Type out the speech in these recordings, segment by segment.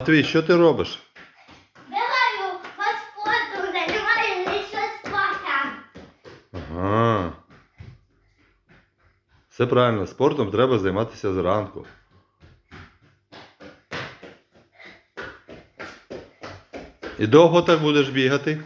Матвій, що ти робиш? Бігаю по спорту, займаюся спортом. Ага. Все правильно, спортом треба займатися зранку. І довго так будеш бігати?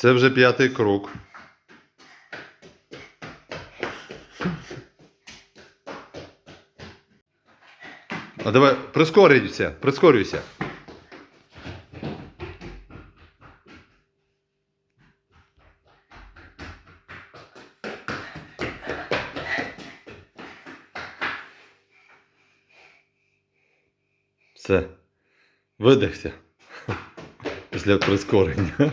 Це вже п'ятий круг. А давай прискорюйся, прискорюйся. Все. Видихся. Після прискорення.